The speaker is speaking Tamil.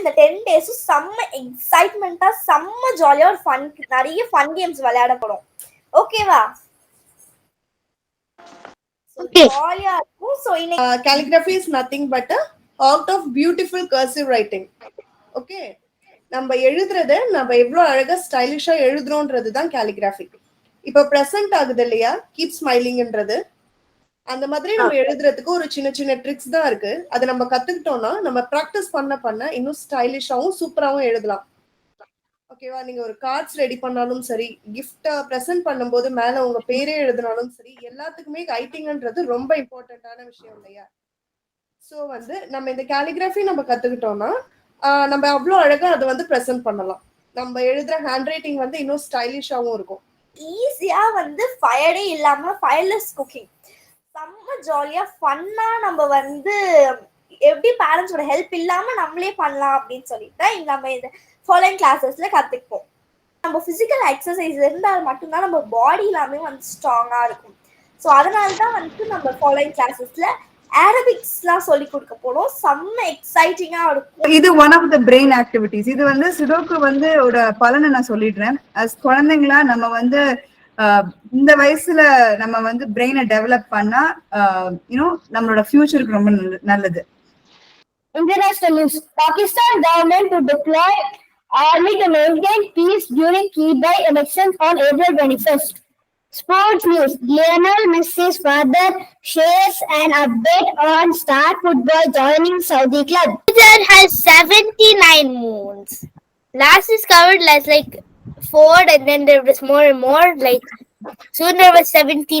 இந்த டென் டேஸும் செம்ம எக்ஸைட்மெண்ட்டா செம்ம ஜாலியா ஒரு ஃபன் நிறைய ஃபன் கேம்ஸ் விளையாட போறோம். ஓகேவா. ஜாலியா இருக்கும். ஸோ இன்னைக்கு is nothing but a art of beautiful cursive writing. Okay நம்ம எழுதுறத நம்ம எவ்வளவு அழகா ஸ்டைலிஷா எழுதுறோன்றது தான் calligraphy. இப்ப பிரசன்ட் ஆகுது இல்லையா? கீப் ஸ்மைலிங்ன்றது அந்த மாதிரி நம்ம எழுதுறதுக்கு ஒரு சின்ன சின்ன ட்ரிக்ஸ் தான் இருக்கு. அதை நம்ம கத்துக்கிட்டோம்னா நம்ம ப்ராக்டிஸ் பண்ண பண்ண இன்னும் ஸ்டைலிஷாவும் சூப்பராகவும் எழுதலாம். ஓகேவா நீங்க ஒரு கார்ட்ஸ் ரெடி பண்ணாலும் சரி கிஃப்டா ப்ரெசென்ட் பண்ணும்போது மேல உங்க பேரே எழுதினாலும் சரி எல்லாத்துக்குமே ரைட்டிங்ன்றது ரொம்ப இம்பார்ட்டன்டான விஷயம் இல்லையா? ஸோ வந்து நம்ம இந்த கேலிகிராஃபி நம்ம கத்துக்கிட்டோம்னா நம்ம அவ்வளோ அழகா அதை வந்து ப்ரெசென்ட் பண்ணலாம். நம்ம எழுதுற ஹேண்ட் ரைட்டிங் வந்து இன்னும் ஸ்டைலிஷாவும் இருக்கும். ஈஸியா வந்து ஃபயர்டே இல்லாம ஃபயர்லெஸ் குக்கிங் செம்ம ஜாலியா ஃபன்னா நம்ம வந்து எப்படி பேரண்ட்ஸோட ஹெல்ப் இல்லாம நம்மளே பண்ணலாம் அப்படின்னு சொல்லிட்டு இங்க நம்ம இந்த ஃபாலோயிங் கிளாஸஸ்ல கத்துப்போம் நம்ம பிசிக்கல் எக்ஸசைஸ் இருந்தால் மட்டும்தான் நம்ம பாடி எல்லாமே வந்து ஸ்ட்ராங்கா இருக்கும். ஸோ அதனால தான் வந்துட்டு நம்ம ஃபாலோயிங் கிளாஸஸ்ல அரபிக்ஸ்லாம் சொல்லி கொடுக்க போறோம். செம்ம எக்ஸைட்டிங்கா இருக்கும். இது one of the brain activities இது வந்து சுடோக்கு வந்து ஒரு பலனை நான் சொல்லிடுறேன். அஸ் குழந்தைங்களா நம்ம வந்து இந்த வயசுல நம்ம வந்து பிரெயினை டெவலப் பண்ணா யூனோ நம்மளோட ஃபியூச்சருக்கு ரொம்ப நல்ல- நல்லது International news. Pakistan government to deploy army to maintain peace during key by elections on April 21st. Sports news. Lionel Messi's father shares an update on star football joining Saudi club. Jupiter has 79 moons. Last discovered as like four, and then there was more and more. Like soon there was 70